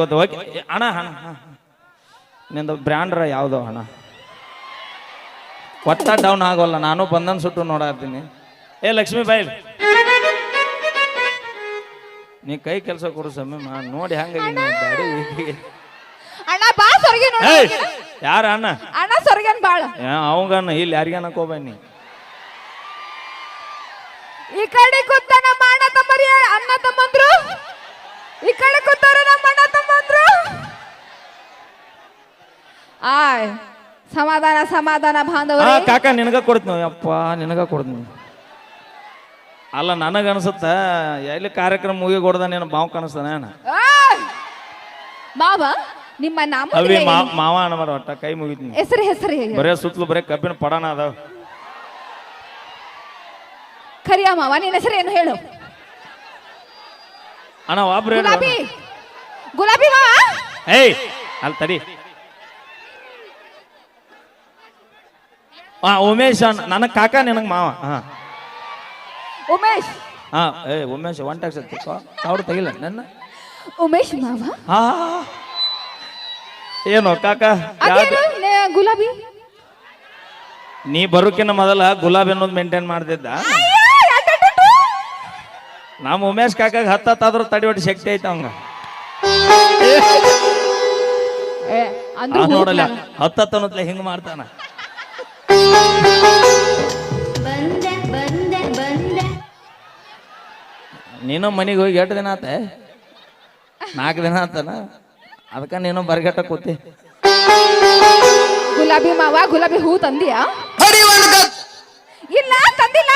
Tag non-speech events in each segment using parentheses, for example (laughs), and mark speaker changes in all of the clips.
Speaker 1: ಗೊತ್ತು ಓಕೆ ಹಣ ಹಣ. ನಿಂದು ಬ್ರ್ಯಾಂಡ್ರ ಯಾವುದೋ ಅಣ್ಣ? ಒಟ್ಟ ಡೌನ್ ಆಗೋಲ್ಲ ನಾನು ಬಂದನ್ ಸುಟ್ಟು ನೋಡಾರ್ತೀನಿ ಏ ಲಕ್ಷ್ಮೀ ಬಾಯಿ. ನೀ ಕೈ ಕೆಲಸ ಕೊಡು ಸಮಯ ಮಾ ನೋಡಿ ಹಂಗಾಗಿ ಗಾಡಿ
Speaker 2: ಅಣ್ಣ. ಬಾ ಸೊರಗಿ ನೋಡಿ.
Speaker 1: ಯಾರ ಅಣ್ಣ?
Speaker 2: ಅಣ್ಣ ಸೊರಗನ್ ಬಾಳ.
Speaker 1: ಅವಂಗನ್ನ ಇಲ್ಲಿ ಯಾರಿಗನ ಕೋಬನ್ನಿ
Speaker 2: ಈ ಕಡೆ ಕೂತ ನಮ್ಮ ಅಣ್ಣ ತಮ್ಮರಿ ಅಣ್ಣ ತಮ್ಮಂದ್ರು? ಈ ಕಡೆ ಕೂತಾರ ನಮ್ಮ ಅಣ್ಣ ತಮ್ಮಂದ್ರು ಆಯ್. ಸಮಾಧಾನ ಸಮಾಧಾನ ಬಾಂಧವರೇ.
Speaker 1: ಕಾಕ ನಿನಗ ಕೊಡ್ತೀನಿ ಅಪ್ಪ ನಿನಗ ಕೊಡ್ತೀನಿ ಅಲ್ಲ ನನಗ ಅನ್ಸುತ್ತ ಎಲ್ಲಿ ಕಾರ್ಯಕ್ರಮ ಮುಗಿ ಕೊಡ್ದ ನೀನು ಬಾವು ಕಾಣಿಸ್ತಾನ
Speaker 2: ಆಯ್! ಮಾವ ನಿಮ್ಮ ನಾಮ
Speaker 1: ಅವಿ ಮಾ- ಮಾವ ಅನ್ಬಾರ ಒಟ್ಟ ಕೈ ಮುಗಿತೀನಿ
Speaker 2: ಹೆಸರು ಹೆಸರು
Speaker 1: ಬರೇ ಸುತ್ತಲೂ ಬರೇ ಕಬ್ಬಿನ ಪಡಣ ಅದಾವ.
Speaker 2: ಕರಿಯ ಮಾವ ನಿನ್ನ ಹೆಸರು ಏನು ಹೇಳು?
Speaker 1: ಅಣ್ಣ ಒಬ್ರು
Speaker 2: ಗುಲಾಬಿ. ಗುಲಾಬಿ ಮಾವ?
Speaker 1: ಏಯ್ ಅಲ್ಲಿ ತಡಿ. ಹಾ ಉಮೇಶ್ ಅಣ್ಣ ನನಗೆ ಕಾಕ ನಿನಗೆ ಮಾವ. ಹಾ.
Speaker 2: ಉಮೇಶ್.
Speaker 1: ಹಾ ಏ ಉಮೇಶ್ ಒನ್ ಟ್ಯಾಕ್ಸ್ ಅವ್ರು ತೆಗಿಲ್ಲ ನನ್ನ?
Speaker 2: ಉಮೇಶ್ ಮಾವ?
Speaker 1: ಹಾ. ಏನೋ ಕಾಕ? ಯಾವ್ದು?
Speaker 2: ಅದೇನು ನೆ- ಗುಲಾಬಿ?
Speaker 1: ನೀ ಬರೋಕಿನ್ನ ಮೊದಲ ಗುಲಾಬಿ ಅನ್ನೋದು ಮೇಂಟೈನ್ ಮಾಡ್ತಿದ್ದ? ನಮ್ಮ ಉಮೇಶ್ ಕಾಕಾಗ ಹತ್ತಾದ್ರೂ ತಡಿವಟ್ಟು ಶಕ್ತಿ ಐತೆ ಅವಂಗ.
Speaker 2: ಏ, ಅಂದ್ರು
Speaker 1: ನೋಡಲ್ಲ
Speaker 2: ಹೂತ್ನ.
Speaker 1: ಹತ್ತತ್ತ ಅನ್ನೋದ್ಲೆ ಹಿಂಗ್ ಮಾಡ್ತಾನ.
Speaker 3: ಬಂದೆ ಬಂದೆ ಬಂದೆ.
Speaker 1: ನೀನು ಮನೆಗೆ ಹೋಗಿ ಎಷ್ಟು ದಿನ ಆತ? ನಾಲ್ಕು ದಿನ ಆತನ ಅದಕ್ಕೆ ನೀನು ಬರ್ಗಟ್ಟ ಕೂತಿ.
Speaker 2: ಗುಲಾಬಿ ಮಾವ ಗುಲಾಬಿ ಹೂ ತಂದಿಯಾ? ಇಲ್ಲ ತಂದಿಲ್ಲ.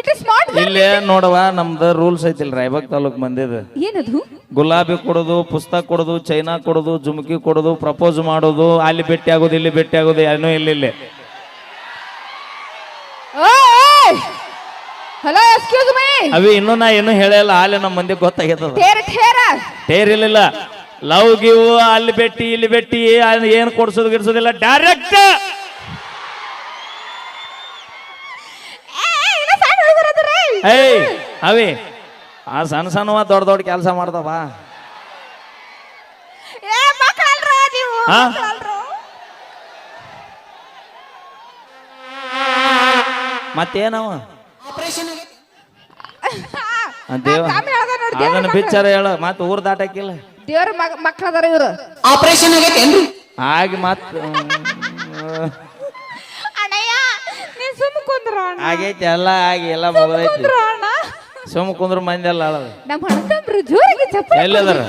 Speaker 2: ಇಟ್ ಇಸ್ ನಾಟ್
Speaker 1: ಇಲ್ಲೇ ನೋಡವ ನಮ್ದು ರೂಲ್ಸ್ ಐತಿಲ್ಲ ರಾಯಬಾಗ್ ತಾಲೂಕ್ ಮಂದಿದ.
Speaker 2: ಏನದು?
Speaker 1: ಗುಲಾಬಿ ಕೊಡೋದು ಪುಸ್ತಕ ಕೊಡೋದು ಚೈನಾ ಕೊಡೋದು ಜುಮಕಿ ಕೊಡೋದು ಪ್ರಪೋಸ್ ಮಾಡೋದು ಅಲ್ಲಿ ಭೇಟಿ ಆಗೋದು ಇಲ್ಲಿ ಭೇಟಿ ಆಗೋದು ಏನೂ ಇಲ್ಲ ಇಲ್ಲಿ.
Speaker 2: ಹಲೋ ಎಕ್ಸ್ಕ್ಯೂಸ್ ಮೀ
Speaker 1: ಅವಿ ಇನ್ನೂ ನಾ ಏನು ಹೇಳಲ್ಲ ಅಲ್ಲಿ ನಮ್ಮ ಮಂದಿ ಗೊತ್ತಾಗ್ಯದ
Speaker 2: ಟೇರ
Speaker 1: ತೇರಿರ್ಲಿಲ್ಲ. ಲವ್ ಗಿವ್ ಅಲ್ಲಿ ಬೆಟ್ಟಿ ಇಲ್ಲಿ ಬೆಟ್ಟಿ ಅಲ್ಲಿ ಏನು ಕೊಡ್ಸೋದು ಗಿಡ್ಸೋದಿಲ್ಲ ಡೈರೆಕ್ಟ್ ಏಯ್ ಅವಿ ಆ ಸಣ್ಣ ಸಣ್ಣವ ದೊಡ್ಡ ದೊಡ್ಡ ಕೆಲಸ ಮಾಡ್ತಾವ
Speaker 2: ಏ ಮಕ್ಕಳಲ್ರ ನೀವು
Speaker 1: ಹಾ?
Speaker 2: ಮಕ್ಕಳಲ್ರು.
Speaker 1: ಮತ್ತೇನವ? (laughs) ಆ ದೇವ
Speaker 2: ಸ್ವಾಮಿ ಹೇಳ್ದ
Speaker 1: ಅದನ್ನ
Speaker 2: ಮಕ್ಳು.
Speaker 1: ಬಿಚ್ಚಾರ ಹೇಳ ಮತ್ ಊರ್ ದಾಟಕಿಲ್ಲ
Speaker 2: ದೇವ್ರ ಮಗ ಅದಾರ ಇವ್ರು.
Speaker 4: ಆಪರೇಷನ್ ಆಗೈತೇನ್ರಿ
Speaker 1: ಆಗಿ ಮತ್
Speaker 2: ಅಣ್ಣಯ್ಯ ನೀ ಸುಮ್ಮ ಕುಂದ್ರ ಅಣ್ಣ.
Speaker 1: ಆಗೈತಿ ಎಲ್ಲ ಆಗಿ ಎಲ್ಲ ಮುಗ್ದೈತಿ.
Speaker 2: ಕುಂದ್ರ ಅಣ್ಣ.
Speaker 1: ಸುಮ್ ಕುಂದ್ರ ಮಂದಿ ಎಲ್ಲ ಅಳದ.
Speaker 2: ನಮ್ಮ ಅಣ್ಣಂದ್ರು ಜೋರಾಗಿ ಚಪ್ಪಾಳೆ
Speaker 1: ಎಲ್ಲಿದಾರ?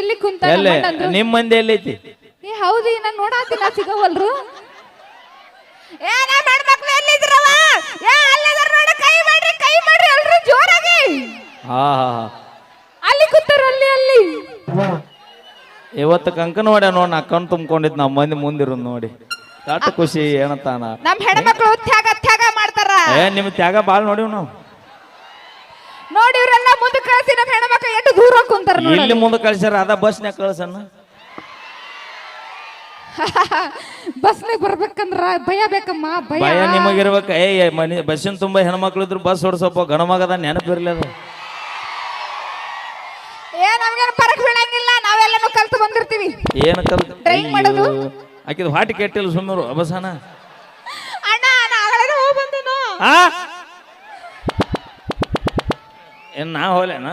Speaker 2: ಇಲ್ಲಿ ಕುಂತ ನಮ್ಮ ನಿಮ್ಮ.
Speaker 1: ನಿಮ್ ಮಂದಿ ಎಲ್ಲೈತಿ
Speaker 2: ಏ ಹೌದು ನಾನು ನಾ ಸಿಗವಲ್ರು ಏ ನಮ್ಮ ಹೆಣ್ಮಕ್ಳು ಎಲ್ಲಿದ್ರವ ಏ ಅಲ್ಲಿದಾರ ನೋಡ ಕೈ ಮಾಡ್ರಿ ಕೈ ಮಾಡ್ರಿ ಎಲ್ರು ಜೋರಾಗಿ
Speaker 1: ಹಾ ಹಾ ಹಾ.
Speaker 2: ಅಲ್ಲಿ ಕೂತಾರ ಅಲ್ಲಿ ಅಲ್ಲಿ.
Speaker 1: ಇವತ್ತು ಕಂಕನ ಹೊಡೆ ನೋಡಿ ನಾ ಕಣ್ ತುಂಬ್ಕೊಂಡಿದ್ ನಮ್ಮ ಮಂದಿ ಮುಂದಿರು ನೋಡಿ. ದಾಟ ಖುಷಿ ಏನತ್ತಾನ
Speaker 2: ನಮ್ಮ ಹೆಣ್ಮಕ್ಳು ತ್ಯಾಗ ತ್ಯಾಗ ಮಾಡ್ತಾರ.
Speaker 1: ಏ ನಿಮ್ ತ್ಯಾಗ ಬಾಳ್ ನೋಡಿವ್ ನಾವು.
Speaker 2: ನೋಡಿ ಇವ್ರೆಲ್ಲ ಮುಂದೆ ಕಳಿಸಿ ನಮ್ಮ ಹೆಣ್ಮಕ್ಳು ಎಷ್ಟು ದೂರ ಕುಂತಾರ ನೋಡಿ
Speaker 1: ಇಲ್ಲಿ ಮುಂದೆ ಕಳ್ಸ್ಯಾರ ಅದ ಬಸ್ನ್ಯಾಗ ಕಳ್ಸನ್ನ (laughs)
Speaker 2: ಬಸ್ನಾಗ ಬರ್ಬೇಕಂದ್ರ ಭಯ ಬೇಕಮ್ಮ ಭಯ.
Speaker 1: ಭಯ ನಿಮಗಿರ್ಬೇಕ. ಏ ಏ, ಮನಿ ಬಸ್ಸಿನ ತುಂಬಾ ಹೆಣ್ಮಕ್ಳು ಇದ್ರು ಬಸ್ ಹೊಡ್ಸಪ್ಪ ಗಣಮಗದ ನೆನಪಿರ್ಲಿ ಅದು.
Speaker 2: ಏ ನಮ್ಗೇನು ಪರಕ್ ಬೀಳಂಗಿಲ್ಲ ನಾವೆಲ್ಲನೂ ಕಲ್ತು ಬಂದಿರ್ತೀವಿ.
Speaker 1: ಏನು ಕಲ್ತು?
Speaker 2: Drink ಮಾಡೋದು?
Speaker 1: ಆಕಿದ ಹಾಟಿ ಕೆಟ್ಟಿಲ್ಲ ಸುಮ್ಮರು ಅಬಸಾನ.
Speaker 2: ಅಣ್ಣ ನಾ ಆಗಲೇ ಹೋಗಿ ಬಂದೇನು.
Speaker 1: ಆ? ಏನ್ ನಾ ಹೋಲೇನ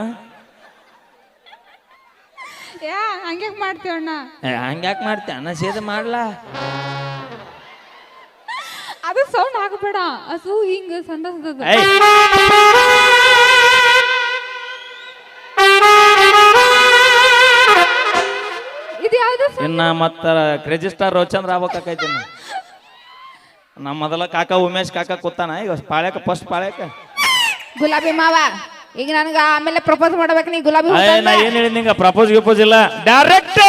Speaker 2: ಯಾ ಹಂಗೆ ಮಾಡ್ತೀವಿ ಅಣ್ಣ?
Speaker 1: ಹಂಗ್ಯಾಕ್ ಮಾಡ್ತೀಯ? ಅನ್ನ ಸೇದೆ ಮಾಡ್ಲಾ?
Speaker 2: ಅದು ಸೌಂಡ್ ಆಗಬೇಡ. ಅದು ಹಿಂಗ ಸಂದ
Speaker 1: ಏಯ್. ಇನ್ನ ಮತ್ತ ಕ್ರೇಜಿ ಸ್ಟಾರ್ ರೋಚಂದ್ರ ಆಗ್ಬೇಕಾಕೈತಿ. ನಮ್ಮ ಮೊದಲ ಕಾಕ ಉಮೇಶ್ ಕಾಕ ಕೂತಾನ ಈಗ ಪಾಳ್ಯಾಕ ಫಸ್ಟ್ ಪಾಳ್ಯಾಕ.
Speaker 2: ಗುಲಾಬಿ ಮಾವ ಈಗ ನನಗ ಆಮೇಲೆ ಪ್ರಪೋಸ್ ಮಾಡ್ಬೇಕು ನೀ ಗುಲಾಬಿ ಹೂ
Speaker 1: ನಾ
Speaker 2: ತಂದ.
Speaker 1: ಏನ್ ಹೇಳಿದ್ ನಿಂಗ ಪ್ರಪೋಸ್ ಗಿಪೋಸ್ ಇಲ್ಲ. ಡೈರೆಕ್ಟ್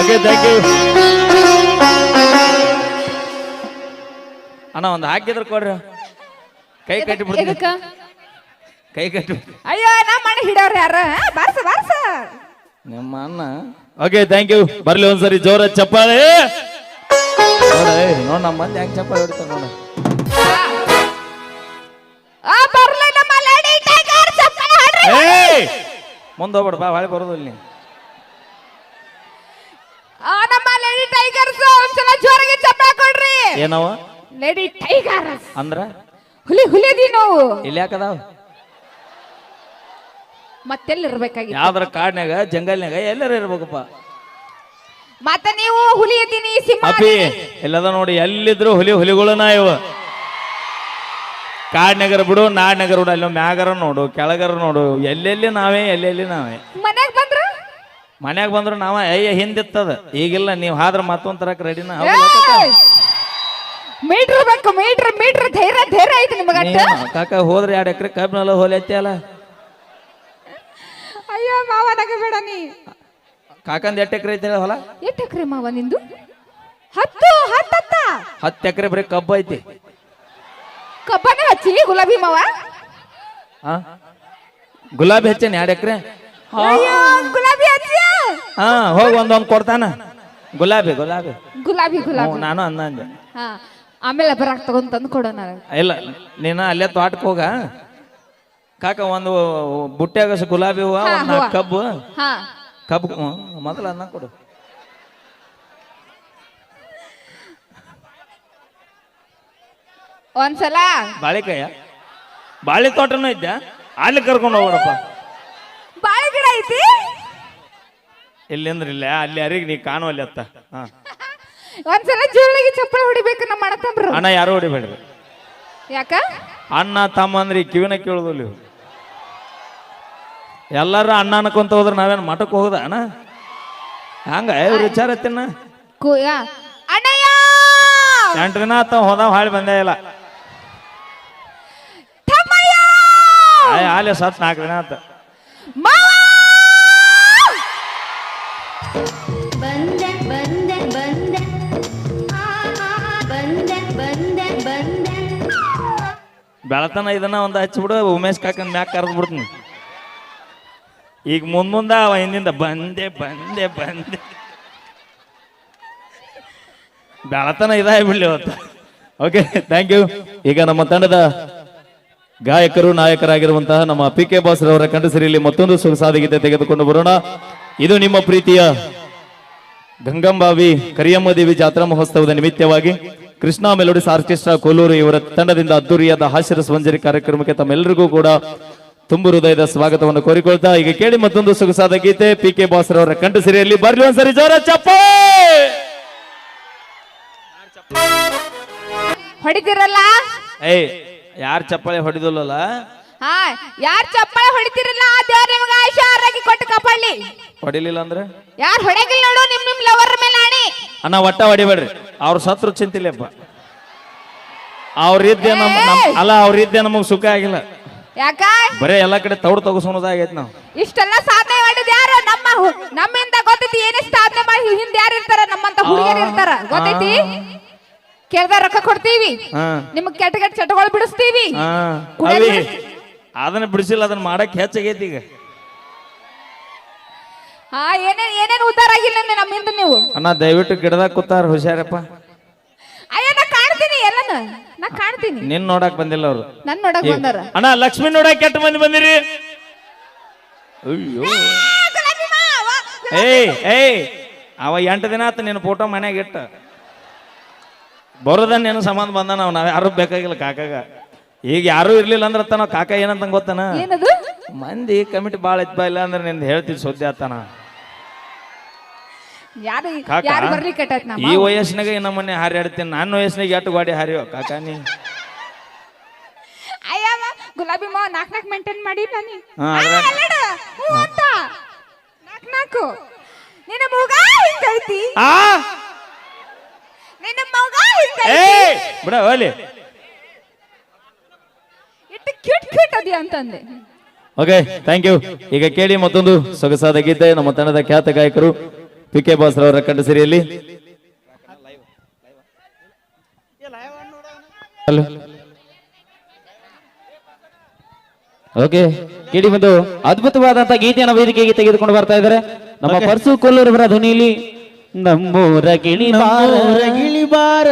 Speaker 1: ಓಕೆ ಥ್ಯಾಂಕ್ ಯು ಅಣ್ಣ ಒಂದು ಹಾಕಿದ್ರ ಕೊಡ್ರಿ. ಕೈ ಕಟ್ಟಿ ಬಿಡ್ತೀನಿ
Speaker 2: ಎದಕ್ಕ?
Speaker 1: ಕೈ ಕಟ್ಟಿ.
Speaker 2: ಅಯ್ಯೋ ನಮ್ಮ ಅಣ್ಣ ಹಿಡವ್ರ ಯಾರ? ಬಾರ್ಸ ಬಾರ್ಸ.
Speaker 1: ನಿಮ್ಮ ಅಣ್ಣ. ಓಕೆ ಥ್ಯಾಂಕ್ ಯು ಬರ್ಲಿ ಒಂದ್ಸರಿ ಜೋರ ಚಪ್ಪಾಳೆ. ನೋಡ ನೋಡ್ ನಮ್ಮ ಮಂದಿ ಹೆಂಗ್ ಚಪ್ಪಾಳೆ ಹೊಡಿತಾರ ನೋಡ.
Speaker 2: ಆ ಬರ್ಲಿ ನಮ್ಮ ಲೇಡಿ ಟೈಗರ್ ಚಪ್ಪಾಳೆ ಹಾಡ್ರಿ.
Speaker 1: ಏಯ್! ಮುಂದೆ ಹೋಗ್ಬೇಡ ಬಾ ಹೊಳೆ ಬರೋದು ಇಲ್ಲಿ.
Speaker 2: ಆ ನಮ್ಮ ಲೇಡಿ ಟೈಗರ್ಸ್ ಒಂದ್ಸಲ ಜೋರಾಗಿ ಚಪ್ಪಾಳೆ ಕೊಡ್ರಿ.
Speaker 1: ಏನವ?
Speaker 2: ಲೇಡಿ ಟೈಗರ್ಸ್
Speaker 1: ಅಂದ್ರ?
Speaker 2: ಹುಲಿ ಹುಲಿದಿ ನಾವು.
Speaker 1: ಇಲ್ಲಿ ಯಾಕದಾವ?
Speaker 2: ಮತ್ತೆಲ್ಲಿರ್ಬೇಕಾಗಿತ್ತು?
Speaker 1: ಯಾವ್ದಾರ ಕಾಡ್ನ್ಯಾಗ ಜಂಗಲ್ನ್ಯಾಗ ಎಲ್ಲರ ಇರ್ಬೇಕಪ್ಪ.
Speaker 2: ಮತ್ತೆ ನೀವು ಹುಲಿ ಇದ್ದೀನಿ ಸಿಂಹ
Speaker 1: ಅಪ್ಪಿ
Speaker 2: ಇದೀನಿ.
Speaker 1: ಎಲ್ಲದ ನೋಡಿ ಎಲ್ಲಿದ್ರು ಹುಲಿ ಹುಲಿಗಳನ್ನ ಇವ. ಕಾಡ್ನಗರ ಬಿಡು ನಾಡ್ನಗರ ಬಿಡು ಅಲ್ಲಿ ಮ್ಯಾಗರ ನೋಡು ಕೆಳಗರ ನೋಡು ಎಲ್ಲೆಲ್ಲಿ ನಾವೇ ಎಲ್ಲೆಲ್ಲಿ ನಾವೇ.
Speaker 2: ಮನೆಗ್ ಬಂದ್ರು?
Speaker 1: ಮನ್ಯಾಗ ಬಂದ್ರು ನಾವ ಅಯ್ಯ ಹಿಂದಿತ್ತದ. ಈಗಿಲ್ಲ ನೀವು ಹಾದ್ರ ಮತ್ತೊಂದ್ ತರಕ್ ರೆಡಿನ
Speaker 2: ಮೀಟ್ರ್ ಬೇಕು ಮೀಟ್ರ್ ಮೀಟ್ರ್ ಧೈರ್ಯ ಧೈರ್ಯ ಐತಿ ನಿಮಗಟ್ಟ
Speaker 1: ಕಾಕ ಹೋದ್ರೆ ಎರಡು ಎಕರೆ ಕಬ್ಬಿನಲ್ಲ ಹೋಲಿ ಅಲ್ಲ?
Speaker 2: ಮಾವ ಬೇಡ ನೀ.
Speaker 1: ಕಾಕಂದ್ ಎಷ್ಟು ಎಕರೆ ಐತಿ ಹೊಲ?
Speaker 2: ಎಷ್ಟು ಎಕ್ರೆ ಮಾವ ನಿಂದು? ಹತ್ತು ಹತ್ತತ್ತ?
Speaker 1: ಹತ್ತು ಎಕರೆ ಬರೀ ಕಬ್ಬು ಐತಿ.
Speaker 2: ಕಬ್ಬನೇ ಹಚ್ಚಿ ಗುಲಾಬಿ ಮಾವ?
Speaker 1: ಹಾ ಗುಲಾಬಿ ಹಚ್ಚೇನಿ ಎರಡು ಎಕರೆ?
Speaker 2: ಗುಲಾಬಿ ಹಚ್ಚಿ
Speaker 1: ಹಾ ಹೋಗಿ ಒಂದೊಂದು ಕೊಡ್ತಾನ. ಗುಲಾಬಿ ಗುಲಾಬಿ.
Speaker 2: ಗುಲಾಬಿ ಗುಲಾಬಿ.
Speaker 1: ನಾನು ಅಂದೆ.
Speaker 2: ಆಮೇಲೆ ಬರಾಕ್ ತಗೊಂಡ್ ತಂದು ಕೊಡೋಣ.
Speaker 1: ಇಲ್ಲ ನೀನ ಅಲ್ಲೇ ತೋಟಕ್ಕೆ ಹೋಗ. ಕಾಕ ಒಂದು ಬುಟ್ಟ್ಯಾಗ ಸ ಗುಲಾಬಿ ಹೂವ
Speaker 2: ಹಾ,
Speaker 1: ಒಂದು ನಾಲ್ಕು
Speaker 2: ಹೂವ.
Speaker 1: ಕಬ್ಬು.
Speaker 2: ಹಾ.
Speaker 1: ಕಬ್ಬು ಮೊದಲ ಮೊದಲು ಅನ್ನ ಕೊಡು.
Speaker 2: ಒಂದ್ಸಲ.
Speaker 1: ಬಾಳೆಕಾಯ. ಬಾಳೆ ತೋಟನೂ ಇದ್ದ ಅಲ್ಲಿ ಕರ್ಕೊಂಡು ಹೋಗ್ಬಿಡಪ್ಪ.
Speaker 2: ಬಾಳೆ ಗಿಡ ಐತಿ?
Speaker 1: ಇಲ್ಲಿಂದ್ರ ಇಲ್ಲ? ಅಲ್ಲಿ ಯಾರಿಗೆ ನೀ ಕಾಣುವಲ್ಲಿ ಅತ್ತ? ಹಾ.
Speaker 2: ಒಂದ್ಸಲ ಜೋಳಿಗೆ ಚಪ್ಪಳ ಹೊಡಿಬೇಕು ನಮ್ಮ
Speaker 1: ಅಣ್ಣ ಯಾರು ಹೊಡಿಬೇಡ್ರಿ.
Speaker 2: ಯಾಕ?
Speaker 1: ಅಣ್ಣ ತಮ್ಮ ಅಂದ್ರೆ ಈ ಕಿವಿನ ಕೇಳುದಿಲ್ಲ ಎಲ್ಲಾರು ಅಣ್ಣ ಅನ್ಕೊಂತ ಹೋದ್ರೆ ನಾವೇನು ಮಠಕ್ಕೆ ಹೋಗುದ ಅಣ್ಣ? ಹಂಗ ಇವ್ರ ವಿಚಾರ ತಿನ್ನ.
Speaker 2: ಕೂಯ. ಅಣ್ಣಯ್ಯ!
Speaker 1: ಎಂಟು ದಿನ ಆತ ಹೋದಾವ ಹಾಳಿ ಬಂದೇ ಇಲ್ಲ.
Speaker 2: ತಮ್ಮಯ್ಯ!
Speaker 1: ಆಯ್ ಆಲೆ ಸತ್ ನಾಲ್ಕು ದಿನ ಆತ.
Speaker 2: ಮಾವ!
Speaker 3: ಬಂದೆ ಬಂದೆ ಬಂದೆ. ಆ, ಆ, ಬಂದೆ ಬಂದೆ ಬಂದೆ.
Speaker 1: ಬೆಳತನ ಇದನ್ನ ಒಂದು ಹಚ್ಚಿಬಿಡು ಉಮೇಶ್ ಕಾಕನ್ ಮ್ಯಾಕ್ ಕರೆದು ಬಿಡ್ತೀನಿ. ಈಗ ಮುಂದ ಮುಂದ ಅವ ಹಿಂದಿಂದ ಬಂದೆ ಬಂದೆ ಬಂದೆ. ಬೆಳತನ ಇದಾಗಿ ಬಿಡ್ಲಿ ಅವತ್ತು. ಓಕೆ ಥ್ಯಾಂಕ್ ಯು ಈಗ ನಮ್ಮ ತಂಡದ ಗಾಯಕರು, ನಾಯಕರಾಗಿರುವಂತಹ ನಮ್ಮ ಪಿ ಕೆ ಬಾಸ್ ರವರ ಕಂಠಸಿರಿಯಲ್ಲಿ ಮತ್ತೊಂದು ಸೊಗಸಾದ ಗೀತೆ ತೆಗೆದುಕೊಂಡು ಬರೋಣ. ಇದು ನಿಮ್ಮ ಪ್ರೀತಿಯ ಗಂಗಂಬಾವಿ ಕರಿಯಮ್ಮ ದೇವಿ ಜಾತ್ರಾ ಮಹೋತ್ಸವದ ನಿಮಿತ್ತವಾಗಿ ಕೃಷ್ಣ ಮೆಲೋಡಿಸ್ ಆರ್ಕೆಸ್ಟ್ರಾ ಕೋಲೂರು ಇವರ ತಂಡದಿಂದ ಅದ್ದೂರಿಯಾದ ಹಾಸ್ಯರ ಸ್ವಂಜರಿ ಕಾರ್ಯಕ್ರಮಕ್ಕೆ ತಮ್ಮೆಲ್ಲರಿಗೂ ಕೂಡ ತುಂಬು ಹೃದಯದ ಸ್ವಾಗತವನ್ನು ಕೋರಿಕೊಳ್ತಾ ಈಗ ಕೇಳಿ ಮತ್ತೊಂದು ಸೊಗಸಾದ ಗೀತೆ ಪಿ ಕೆ ಬಾಸ್ ರವರ ಕಂಠಸಿರಿಯಲ್ಲಿ ಬರ್ಲಿ ಒಂದ್ಸರಿ ಜೋರ ಚಪ್ಪ!
Speaker 2: ಹೊಡಿತಿರಲ್ಲ?
Speaker 1: ಏಯ್ ಯಾರ್ ಚಪ್ಪಾಳೆ ಹೊಡಿದಲ್ಲ
Speaker 2: ಹಾ ಯಾರ್ ಚಪ್ಪಳ ಹೊಡಿತಿರಲ್ಲ ಆ ದೇವ್ರ ನಿಮ್ಗೆ ಆಶಾರಾಗಿ ಕೊಟ್ಟು ಕಾಪಾಡ್ಲಿ
Speaker 1: ಹೊಡಿಲಿಲ್ಲ ಅಂದ್ರೆ?
Speaker 2: ಯಾರ್ ಹೊಡೆಗಿಲ್ಲ ನೋಡು ನಿಮ್ ನಿಮ್ ಲವರ್ ಮೇಲೆ ಆಣಿ.
Speaker 1: ಅಣ್ಣ ಒಟ್ಟ ಹೊಡಿಬೇಡ್ರಿ. ಅವ್ರ ಸತ್ರು ಚಿಂತಿಲ್ಲಪ್ಪ ಅವ್ರಿದ್ದೆ ನಮ್ ನಮ್- ಅಲ್ಲ ಅವ್ರಿದ್ದೆ ನಮಗ್ ಸುಖ ಆಗಿಲ್ಲ.
Speaker 2: ಯಾಕ
Speaker 1: ಬರೇ ಎಲ್ಲಾ ಕಡೆ ತೌಡ್ ತಗಸೋದಾಗೈತ್ ನಾವು.
Speaker 2: ಇಷ್ಟೆಲ್ಲ ಸಾಧನೆ ಮಾಡಿದ ಯಾರು? ನಮ್ಮ ಹು- ನಮ್ಮಿಂದ ಗೊತ್ತೈತಿ ಏನೇ ಸಾಧನೆ ಮಾಡಿ ಹಿಂದೆ ಯಾರು ಇರ್ತಾರ ನಮ್ಮಂತ ಹುಡುಗಿಯರು ಇರ್ತಾರ. ಗೊತ್ತೈತಿ? ಕೇಳ್ದ ರೊಕ್ಕ ಕೊಡ್ತೀವಿ.
Speaker 1: ಹಾ
Speaker 2: ನಿಮಗ್ ಕೆಟ್ಟ ಕೆಟ್ಟ ಚಟಗಳು ಬಿಡಿಸ್ತೀವಿ.
Speaker 1: ಹಾ ಅವಿ ಅದನ್ನ ಬಿಡಿಸಿಲ್ಲ ಅದನ್ನ ಮಾಡಕ್ ಹೆಚ್ಚಾಗೈತಿ ಈಗ.
Speaker 2: ಹಾ ಏನೇನ್ ಏನೇನ್ ಉದ್ದಾರ ಆಗಿಲ್ಲ ಅಂದ್ರೆ ನಮ್ಮಿಂದ ನೀವು.
Speaker 1: ಅಣ್ಣ ದಯವಿಟ್ಟು ಗಿಡದಾಗ ಕೂತಾರ ಹುಷಾರಪ್ಪ.
Speaker 2: ಅಯ್ಯ ನಾ ಕಾಣ್ತೀನಿ ಎಲ್ಲನ. ನಾ ಕಾಣ್ತೀನಿ.
Speaker 1: ನಿನ್ ನೋಡಕ್ ಬಂದಿಲ್ಲ ಅವ್ರು.
Speaker 2: ನನ್ ನೋಡಕ್ ಬಂದಾರ.
Speaker 1: ಅಣ್ಣ ಲಕ್ಷ್ಮಿ ನೋಡಕ್ ಕೆಟ್ಟ ಮಂದಿ ಬಂದಿರಿ. ಅಯ್ಯೋ. ಏಯ್ ಏಯ್ ಅವ ಎಂಟು ದಿನ ಆತ ನಿನ್ನ ಫೋಟೋ ಮನ್ಯಾಗ ಇಟ್ಟ. ಬರೋದ ನಿನ್ನ ಸಂಬಂಧ ಬಂದ ನಾವು ನಾವ್ ಯಾರು ಬೇಕಾಗಿಲ್ಲ ಕಾಕಾಗ. ಈಗ ಯಾರು ಇರ್ಲಿಲ್ಲ ಅಂದ್ರೆ ತಾನ ಕಾಕ ಏನಂತ ಗೊತ್ತನ?
Speaker 2: ಏನದು?
Speaker 1: ಮಂದಿ ಕಮಿಟಿ ಭಾಳ ಇತ್ತ ಇಲ್ಲ ಅಂದ್ರೆ ನಿಂದ ಹೇಳ್ತೀವಿ ಸುದ್ದಿ ಆತನ.
Speaker 2: ಯಾರು
Speaker 1: ಕಾಕ
Speaker 2: ಯಾರು ಬರ್ಲಿ ಕೆಟ್ಟಾಯ್ತು ನಮ್ಮ
Speaker 1: ಈ ವಯಸ್ಸಿನಾಗ ನಮ್ಮನ್ನೇ ಹಾರ್ಯಾಡ್ತೇನೆ ನಾನು ನನ್ನ ವಯಸ್ಸಿನಾಗ ಎಟ್ಟು ಗಾಡಿ ಹಾರಿಯೋ ಕಾಕ ನೀ?
Speaker 2: ಅಯ್ಯವ ಗುಲಾಬಿ ಮಾವ ನಾಕ್ ನಾಕ್ ಮೇಂಟೈನ್ ಮಾಡಿ ನಾನು
Speaker 1: ಹಾ, ಅದ್ರಾಗ-
Speaker 2: ಹ್ಞೂ ಅಂತ. ನಾಕ್ ನಾಕು. ನಿನ್ನ ಮೂಗ ಹಿಂಗೈತಿ.
Speaker 1: ಆ?
Speaker 2: ನಿನ್ನ ಮಗ ಹಿಂಗೈತಿ.
Speaker 1: ಏಯ್ ಬಿಡ ಹೋಲಿ
Speaker 2: ಇಟ್ಟು ಕ್ಯೂಟ್ ಕ್ಯೂಟ್ ಅದಿ ಅಂತಂದೆ.
Speaker 1: ಓಕೆ ಥ್ಯಾಂಕ್ ಯು ಈಗ ಕೇಳಿ ಮತ್ತೊಂದು ಸೊಗಸಾದ ಗೀತೆ. ನಮ್ಮ ತಂಡದ ಖ್ಯಾತ ಗಾಯಕರು ಪಿ ಕೆ ಬಾಸ್ ರವರ ಕಂಠಸಿರಿಯಲ್ಲಿ ಹಲೋ
Speaker 4: ಓಕೆ ಕೇಳಿ ಬಂದು ಅದ್ಭುತವಾದಂತಹ ಗೀತೆಯನ್ನು ವೇದಿಕೆಗೆ ತೆಗೆದುಕೊಂಡು ಬರ್ತಾ ಇದ್ದಾರೆ. ನಮ್ಮ ಪರ್ಸು ಕೊಲ್ಲೂರವರ ಧ್ವನಿಯಲ್ಲಿ ನಮ್ಮೂರ ಗಿಳಿ
Speaker 5: ಗಿಳಿಬಾರ